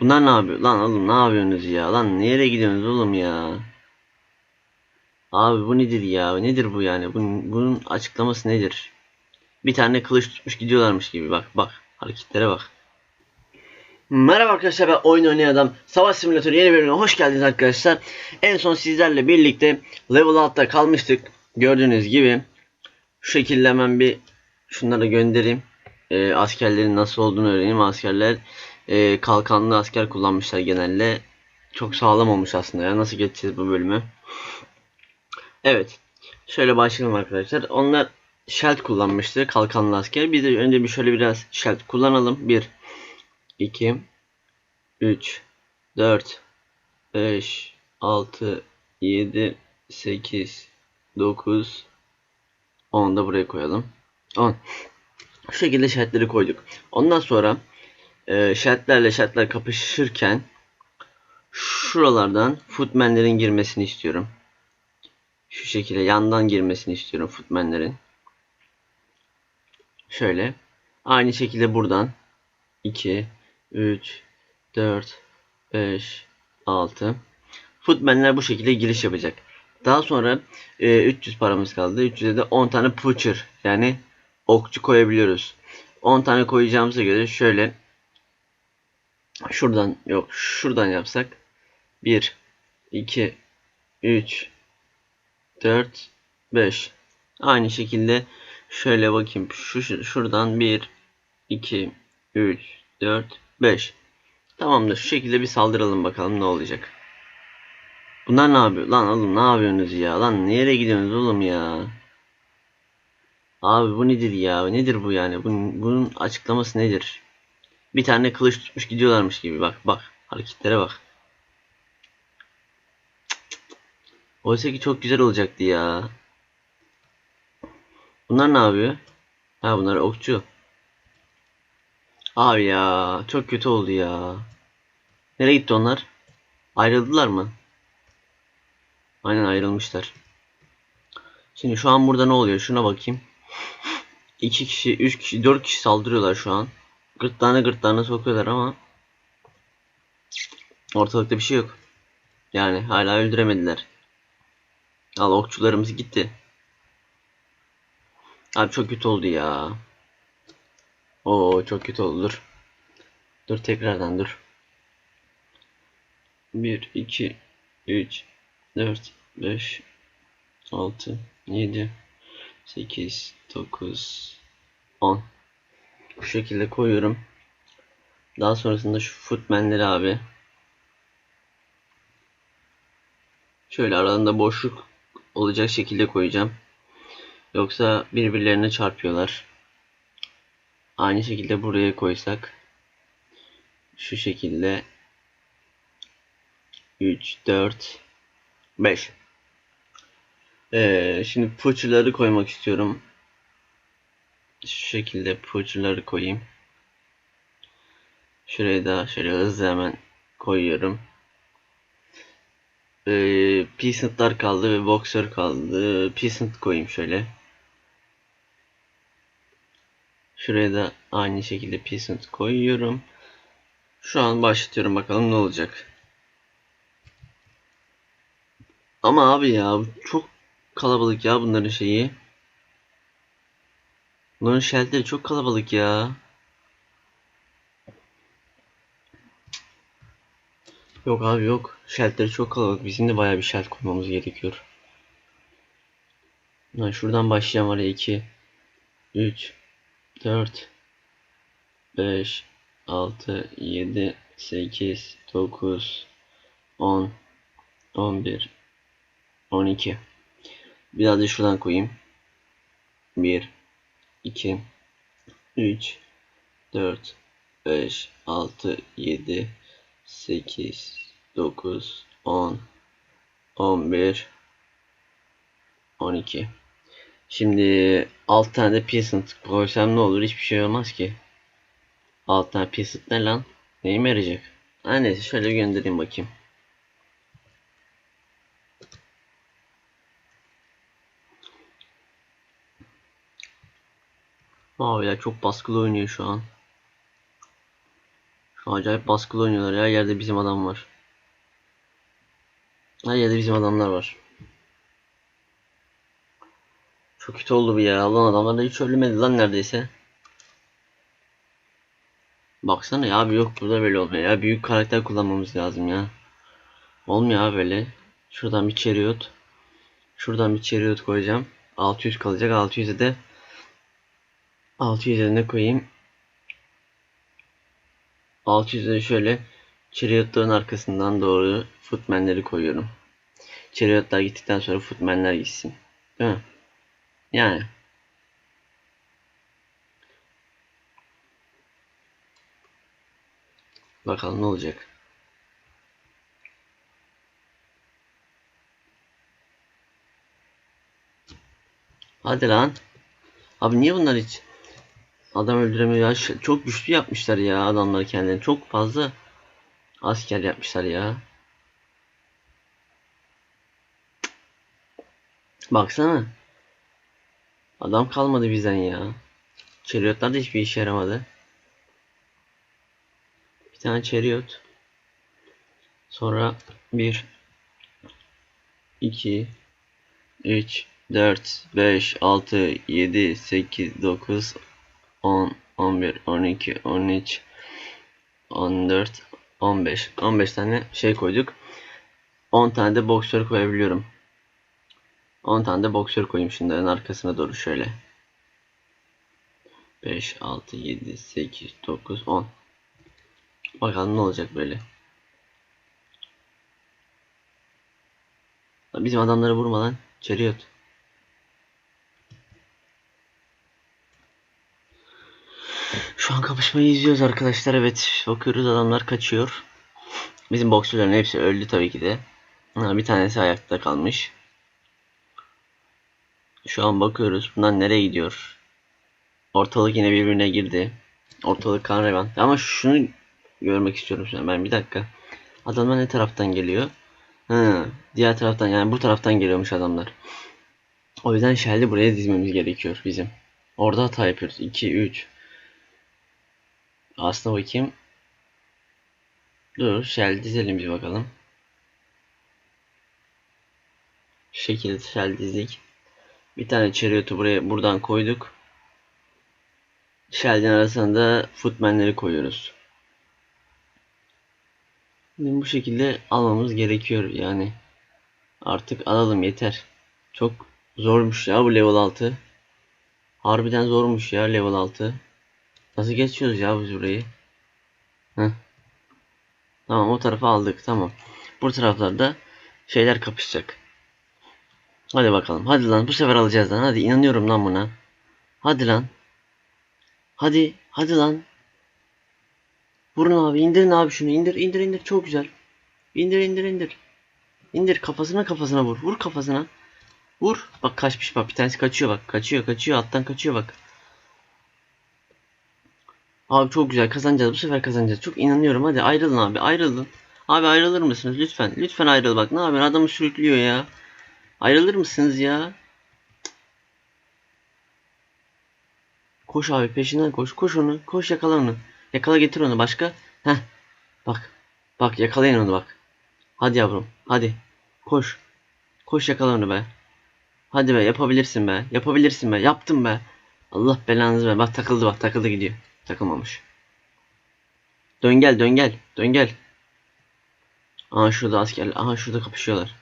Bunlar ne yapıyor? Lan oğlum ne yapıyorsunuz ya? Lan nereye gidiyorsunuz oğlum ya? Abi bu nedir ya? Nedir bu yani? Bunun, bunun açıklaması nedir? Bir tane kılıç tutmuş gidiyorlarmış gibi bak bak hareketlere bak. Merhaba arkadaşlar ben oyun oynayan adam Savaş Simülatörü yeni bölümüne hoş geldiniz arkadaşlar. En son sizlerle birlikte level altta kalmıştık. Gördüğünüz gibi şu şekilde hemen bir şunları göndereyim. Ee, askerlerin nasıl olduğunu öğreneyim. Askerler e, kalkanlı asker kullanmışlar genelde. Çok sağlam olmuş aslında ya. Nasıl geçeceğiz bu bölümü? Evet. Şöyle başlayalım arkadaşlar. Onlar Sheld kullanmıştı. Kalkanlı asker. Biz de önce bir şöyle biraz Sheld kullanalım. 1 2 3 4 5 6 7 8 9 10 da buraya koyalım. 10. Şu şekilde şartları koyduk. Ondan sonra e, şartlarla şartlar kapışırken şuralardan footmenlerin girmesini istiyorum. Şu şekilde yandan girmesini istiyorum footmenlerin. Şöyle. Aynı şekilde buradan 2 3 4 5 6 Footmenler bu şekilde giriş yapacak. Daha sonra e, 300 paramız kaldı. 300'e de 10 tane poacher yani okçu koyabiliyoruz. 10 tane koyacağımıza göre şöyle şuradan yok şuradan yapsak 1 2 3 4 5 aynı şekilde şöyle bakayım şu şu- şuradan 1 2 3 4 5 Tamamdır şu şekilde bir saldıralım bakalım ne olacak. Bunlar ne yapıyor? Lan oğlum ne yapıyorsunuz ya? Lan nereye gidiyorsunuz oğlum ya? Abi bu nedir ya? Nedir bu yani? Bunun, bunun açıklaması nedir? Bir tane kılıç tutmuş gidiyorlarmış gibi bak bak hareketlere bak. Oysa ki çok güzel olacaktı ya. Bunlar ne yapıyor? Ha bunlar okçu. Abi ya çok kötü oldu ya. Nereye gitti onlar? Ayrıldılar mı? Aynen ayrılmışlar. Şimdi şu an burada ne oluyor? Şuna bakayım. 2 kişi, 3 kişi, 4 kişi saldırıyorlar şu an. Gırtlağına gırtlağına sokuyorlar ama ortalıkta bir şey yok. Yani hala öldüremediler. Al okçularımız gitti. Abi çok kötü oldu ya. Oo çok kötü oldu. Dur. Dur tekrardan dur. 1 2 3 4 5 6 7 8 9 10 Bu şekilde koyuyorum. Daha sonrasında şu footmenleri abi şöyle aralarında boşluk olacak şekilde koyacağım. Yoksa birbirlerine çarpıyorlar. Aynı şekilde buraya koysak şu şekilde 3 4 5 ee, şimdi puçuları koymak istiyorum. Şu şekilde puçuları koyayım. Şuraya da şöyle hızlı hemen koyuyorum. Ee, Peasant'lar kaldı ve Boxer kaldı. Peasant koyayım şöyle. Şuraya da aynı şekilde Peasant koyuyorum. Şu an başlatıyorum bakalım ne olacak. Ama abi ya çok kalabalık ya bunların şeyi. Bunların şeltleri çok kalabalık ya. Yok abi yok. Şeltleri çok kalabalık. Bizim de bayağı bir şelt koymamız gerekiyor. Lan şuradan başlayan var ya 2 3 4 5 6 7 8 9 10 11 12 Biraz da şuradan koyayım. 1 2 3 4 5 6 7 8 9 10 11 12 Şimdi 6 tane de peasant koysam ne olur? Hiçbir şey olmaz ki. 6 tane peasant ne lan? Neyime yarayacak? Ha neyse şöyle göndereyim bakayım. Ya çok baskılı oynuyor şu an. Acayip baskılı oynuyorlar. Her yerde bizim adam var. Her yerde bizim adamlar var. Çok kötü oldu bu ya. Lan adamlar da hiç ölmedi lan neredeyse. Baksana ya abi yok burada böyle olmuyor ya. Büyük karakter kullanmamız lazım ya. Olmuyor abi böyle. Şuradan bir chariot. Şuradan bir chariot koyacağım. 600 kalacak. 600'e de 600'e ne koyayım? 600'e de şöyle chariotların arkasından doğru footmenleri koyuyorum. Chariotlar gittikten sonra footmenler gitsin. Değil mi? Yani. Bakalım ne olacak. Hadi lan. Abi niye bunlar hiç adam öldüremiyor ya? Çok güçlü yapmışlar ya adamları kendilerini. Çok fazla asker yapmışlar ya. Baksana. Adam kalmadı bizden ya. Chariotlar da hiçbir işe yaramadı. Bir tane chariot. Sonra 1 2 3 4 5 6 7 8 9 10 11 12 13 14 15 15 tane şey koyduk. 10 tane de boksör koyabiliyorum. 10 tane de boksör koyayım şunların arkasına doğru şöyle. 5 6 7 8 9 10 Bakalım ne olacak böyle. Bizim adamları vurma lan. Chariot. Şu an kapışmayı izliyoruz arkadaşlar. Evet bakıyoruz adamlar kaçıyor. Bizim boksörlerin hepsi öldü tabii ki de. Ha, bir tanesi ayakta kalmış. Şu an bakıyoruz. Bunlar nereye gidiyor? Ortalık yine birbirine girdi. Ortalık kan revan. Ama şunu görmek istiyorum şu an ben bir dakika. Adamlar ne taraftan geliyor? Hı, diğer taraftan yani bu taraftan geliyormuş adamlar. O yüzden Shell'i buraya dizmemiz gerekiyor bizim. Orada hata yapıyoruz. 2 3 Aslına bakayım. Dur Shell dizelim bir bakalım. Şu şekilde Shell dizdik. Bir tane Chariot'u buraya buradan koyduk. Shell'in arasına da footmenleri koyuyoruz. Şimdi bu şekilde almamız gerekiyor yani. Artık alalım yeter. Çok zormuş ya bu level 6. Harbiden zormuş ya level 6. Nasıl geçiyoruz ya biz burayı? Heh. Tamam o tarafa aldık tamam. Bu taraflarda şeyler kapışacak. Hadi bakalım. Hadi lan bu sefer alacağız lan. Hadi inanıyorum lan buna. Hadi lan. Hadi. Hadi lan. Vurun abi indirin abi şunu indir indir indir çok güzel. İndir indir indir. İndir kafasına kafasına vur. Vur kafasına. Vur. Bak kaçmış bak bir tanesi kaçıyor bak. Kaçıyor kaçıyor alttan kaçıyor bak. Abi çok güzel kazanacağız bu sefer kazanacağız. Çok inanıyorum hadi ayrılın abi ayrılın. Abi ayrılır mısınız lütfen? Lütfen ayrıl bak ne yapıyorsun adamı sürüklüyor ya. Ayrılır mısınız ya? Koş abi peşinden koş. Koş onu. Koş yakala onu. Yakala getir onu başka. Heh. Bak. Bak yakalayın onu bak. Hadi yavrum. Hadi. Koş. Koş yakala onu be. Hadi be yapabilirsin be. Yapabilirsin be. Yaptım be. Allah belanızı ver. Bak takıldı bak takıldı gidiyor. Takılmamış. Dön gel dön gel. Dön gel. Aha şurada asker. Aha şurada kapışıyorlar.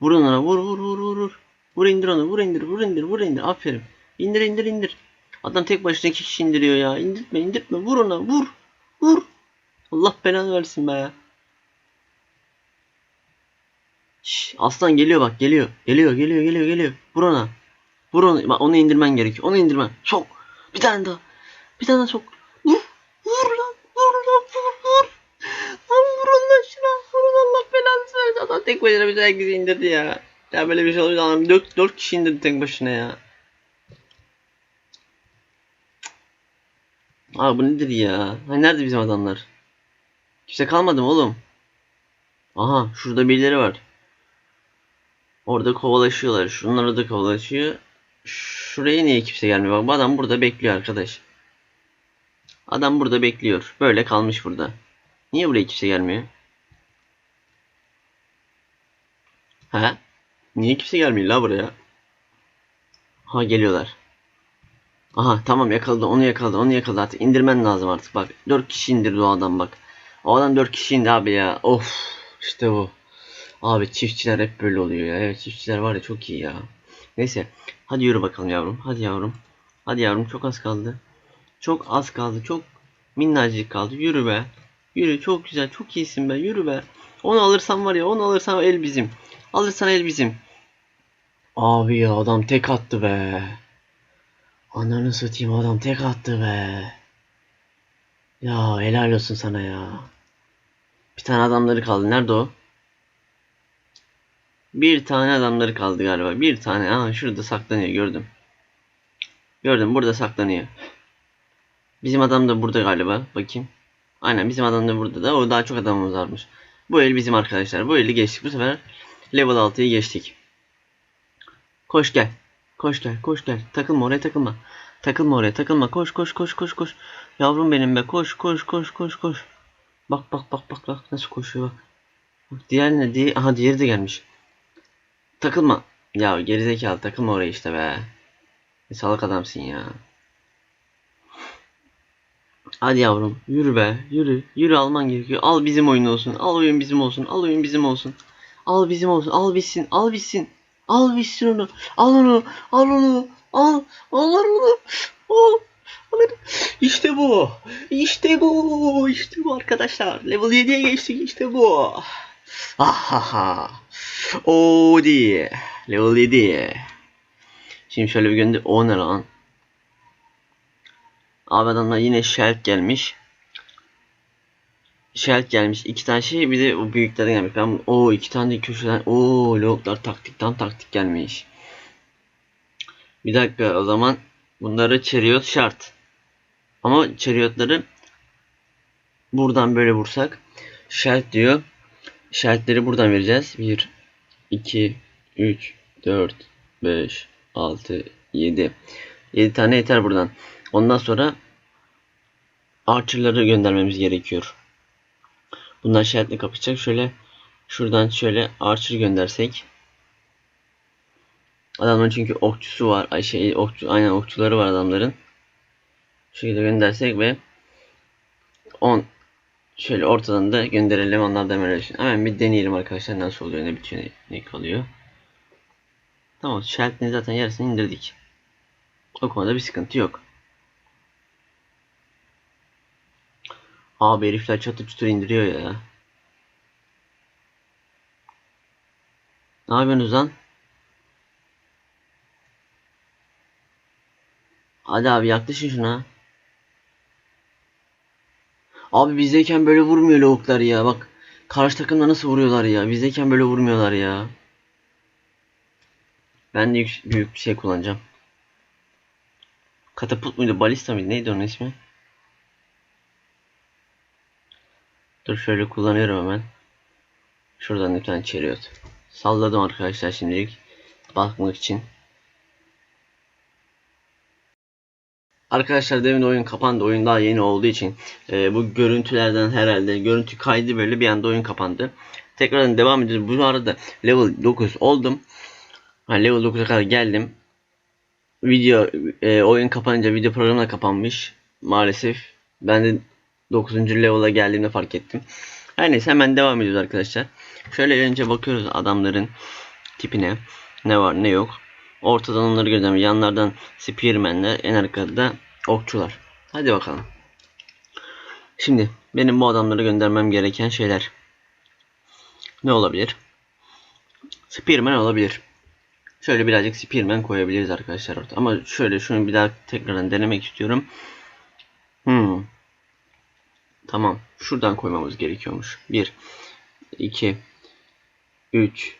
Vur ona vur vur vur vur vur. İndir onu vur indir vur indir vur indir. Aferin. İndir indir indir. Adam tek başına iki kişi indiriyor ya. İndirtme indirtme vur ona vur. Vur. Allah belanı versin be. Şş, aslan geliyor bak geliyor. Geliyor geliyor geliyor geliyor. Vur ona. Vur onu. Bak onu indirmen gerekiyor. Onu indirmen. Sok. Bir tane daha. Bir tane daha sok. Vur. Vur lan. Vur lan. Vur vur. Lan vurun lan şuna. Vurun Allah belanı versin. Adam tek başına bizi herkesi indirdi ya. Ya böyle bir şey olmuyor. Adam 4, 4 kişi indirdi tek başına ya. Abi bu nedir ya? Hani nerede bizim adamlar? Kimse kalmadı mı oğlum? Aha şurada birileri var. Orada kovalaşıyorlar. Şunlar da kovalaşıyor. Şuraya niye kimse gelmiyor? Bak adam burada bekliyor arkadaş. Adam burada bekliyor. Böyle kalmış burada. Niye buraya kimse gelmiyor? He? Niye kimse gelmiyor la buraya? Ha geliyorlar. Aha tamam yakaladı onu yakaladı onu yakaladı artık indirmen lazım artık bak 4 kişi indirdi o adam bak. O adam 4 kişi indi abi ya of işte bu. Abi çiftçiler hep böyle oluyor ya evet çiftçiler var ya çok iyi ya. Neyse hadi yürü bakalım yavrum hadi yavrum. Hadi yavrum çok az kaldı. Çok az kaldı çok minnacık kaldı yürü be. Yürü çok güzel çok iyisin be yürü be. Onu alırsan var ya onu alırsan el bizim. Alırsan el bizim. Abi ya adam tek attı be. Ananı satayım adam tek attı be. Ya helal olsun sana ya. Bir tane adamları kaldı. Nerede o? Bir tane adamları kaldı galiba. Bir tane. Aha şurada saklanıyor gördüm. Gördüm burada saklanıyor. Bizim adam da burada galiba. Bakayım. Aynen bizim adam da burada da. O daha çok adamımız varmış. Bu el bizim arkadaşlar. Bu eli geçtik. Bu sefer level 6'yı geçtik. Koş gel. Koş gel, koş gel. Takılma oraya takılma. Takılma oraya takılma. Koş koş koş koş koş. Yavrum benim be. Koş koş koş koş koş. Bak bak bak bak bak nasıl koşuyor bak. Diğer ne diye. Aha diğeri de gelmiş. Takılma. Ya gerizekalı takılma oraya işte be. Ne salak adamsın ya. Hadi yavrum yürü be yürü. Yürü alman gerekiyor. Al bizim oyun olsun al oyun bizim olsun al oyun bizim olsun. Al bizim olsun al bitsin al bitsin. Al bitsin onu al onu al onu al al onu al al işte bu işte bu işte bu arkadaşlar. Level 7'ye geçtik işte bu. Ahaha o diye level 7 şimdi şöyle bir gönder o ne lan Abi adamlar yine Shell gelmiş. Shell gelmiş. iki tane şey bir de o büyüklerden gelmiş. Ben o iki tane de köşeden o loglar taktik tam taktik gelmiş. Bir dakika o zaman bunları chariot şart. Ama chariotları buradan böyle vursak Shell diyor. Shell'leri buradan vereceğiz. 1 2 3 4 5 6 7 7 tane yeter buradan. Ondan sonra Archer'ları göndermemiz gerekiyor. Bunlar şeritle kapışacak. Şöyle şuradan şöyle Archer göndersek. Adamların çünkü okçusu var. Ay şey okçu aynen okçuları var adamların. Şu şekilde göndersek ve 10 şöyle ortadan da gönderelim onlar da hemen Hemen bir deneyelim arkadaşlar nasıl oluyor ne bitiyor ne, ne kalıyor. Tamam Shelt'in zaten yarısını indirdik. O konuda bir sıkıntı yok. Abi herifler çatı çutur indiriyor ya. Ne yapıyorsunuz lan? Hadi abi yaklaşın şuna. Abi bizdeyken böyle vurmuyor lavuklar ya. Bak karşı takımda nasıl vuruyorlar ya. Bizdeyken böyle vurmuyorlar ya. Ben de büyük bir şey kullanacağım. Katapult muydu? Balista mıydı? Neydi onun ismi? Dur şöyle kullanıyorum hemen. Şuradan bir tane chariot. Salladım arkadaşlar şimdilik. Bakmak için. Arkadaşlar demin oyun kapandı. Oyun daha yeni olduğu için e, bu görüntülerden herhalde görüntü kaydı böyle bir anda oyun kapandı. Tekrardan devam ediyoruz. Bu arada level 9 oldum. Yani level 9'a kadar geldim. Video e, oyun kapanınca video programı da kapanmış. Maalesef. Ben de 9. level'a geldiğimde fark ettim. Her neyse hemen devam ediyoruz arkadaşlar. Şöyle önce bakıyoruz adamların tipine. Ne var ne yok. Ortadan onları gözlem. Yanlardan spearmenler. En arkada okçular. Hadi bakalım. Şimdi benim bu adamları göndermem gereken şeyler. Ne olabilir? Spearman olabilir. Şöyle birazcık spearman koyabiliriz arkadaşlar orta. Ama şöyle şunu bir daha tekrardan denemek istiyorum. Hmm. Tamam. Şuradan koymamız gerekiyormuş. 1 2 3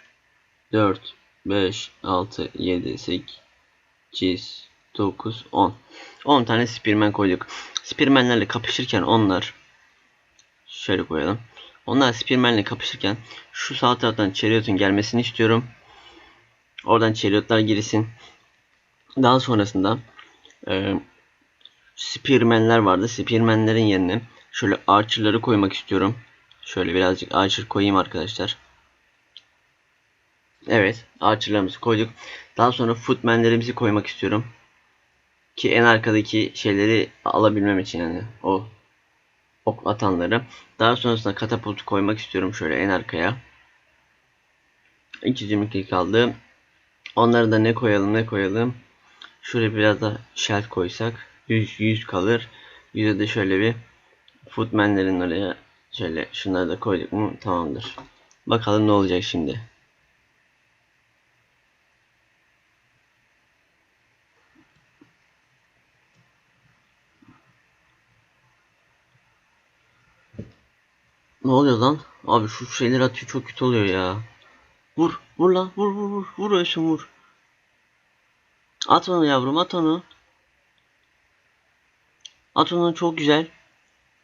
4 5 6 7 8 9 10 10 tane spearman koyduk. Spearmanlerle kapışırken onlar şöyle koyalım. Onlar spearmanle kapışırken şu sağ taraftan chariot'un gelmesini istiyorum. Oradan chariotlar girsin. Daha sonrasında e, Spearman'ler vardı. Spearman'lerin yerine şöyle Archer'ları koymak istiyorum. Şöyle birazcık Archer koyayım arkadaşlar. Evet, Archer'larımızı koyduk. Daha sonra Footman'lerimizi koymak istiyorum. Ki en arkadaki şeyleri alabilmem için yani o ok atanları. Daha sonrasında katapultu koymak istiyorum şöyle en arkaya. 222 kaldı. Onları da ne koyalım ne koyalım. Şöyle biraz da shelf koysak 100 100 kalır. 100'e de şöyle bir footman'lerin oraya şöyle şunları da koyduk mu tamamdır. Bakalım ne olacak şimdi. Ne oluyor lan? Abi şu şeyler atıyor çok kötü oluyor ya. Vur, vur lan, vur vur vur, vur Öşüm vur. At onu yavrum, at onu. At onu çok güzel.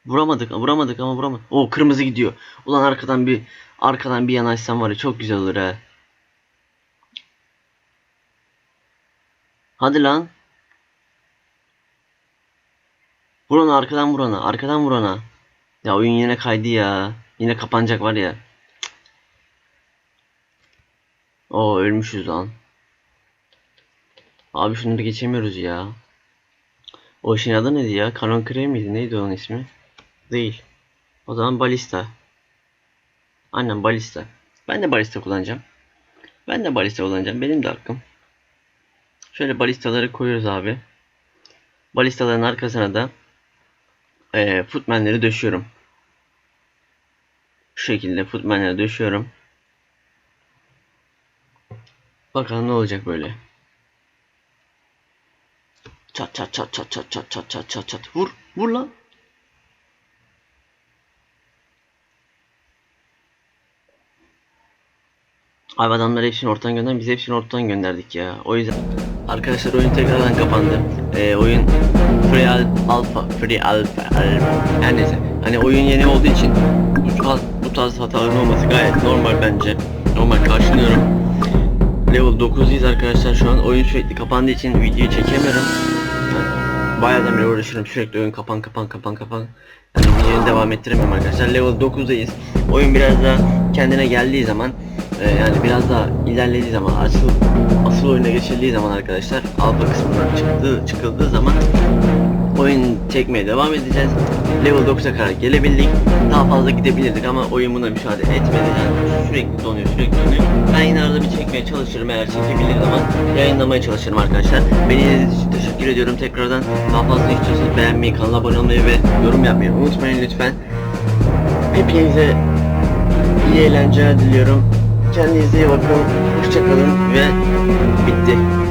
Vuramadık, vuramadık ama vuramadık. O kırmızı gidiyor. Ulan arkadan bir arkadan bir yanaşsam var ya çok güzel olur ha. Hadi lan. Vur ona arkadan vur ona. Arkadan vur ona. Ya oyun yine kaydı ya. Yine kapanacak var ya. O ölmüşüz lan. Abi şunları geçemiyoruz ya. O işin adı neydi ya? Canon Cray miydi? Neydi onun ismi? Değil. O zaman balista. Aynen balista. Ben de balista kullanacağım. Ben de balista kullanacağım. Benim de hakkım. Şöyle balistaları koyuyoruz abi. Balistaların arkasına da eee footmanleri döşüyorum. Şu şekilde footmanleri döşüyorum. Bakalım ne olacak böyle. Çat çat çat çat çat çat çat çat çat çat. Vur. Vur lan. Abi adamlar hepsini ortadan gönder, biz hepsini ortadan gönderdik ya. O yüzden arkadaşlar oyun tekrardan kapandı. Ee, oyun Free Al- Alpha, Free Alpha, Alpha. Her neyse. Hani oyun yeni olduğu için bu tarz, bu tarz hataların olması gayet normal bence. Normal karşılıyorum. Level 9'dayız arkadaşlar şu an. Oyun sürekli kapandığı için videoyu çekemiyorum. Bayağıdan beri uğraşıyorum sürekli oyun kapan kapan kapan kapan. Yani videoyu devam ettiremiyorum arkadaşlar. Level 9'dayız. Oyun biraz daha kendine geldiği zaman e, yani biraz daha ilerlediği zaman asıl asıl oyuna geçildiği zaman arkadaşlar alfa kısmından çıktığı çıkıldığı zaman oyun çekmeye devam edeceğiz. Level 9'a kadar gelebildik. Daha fazla gidebilirdik ama oyun buna müsaade etmedi. Yani sürekli donuyor, sürekli donuyor. Ben yine arada bir çekmeye çalışırım eğer çekebilir zaman yayınlamaya çalışırım arkadaşlar. Beni izlediğiniz için teşekkür ediyorum tekrardan. Daha fazla istiyorsanız beğenmeyi, kanala abone olmayı ve yorum yapmayı unutmayın lütfen. Hepinize iyi eğlenceler diliyorum. Kendinize iyi bakın. Hoşçakalın ve bitti.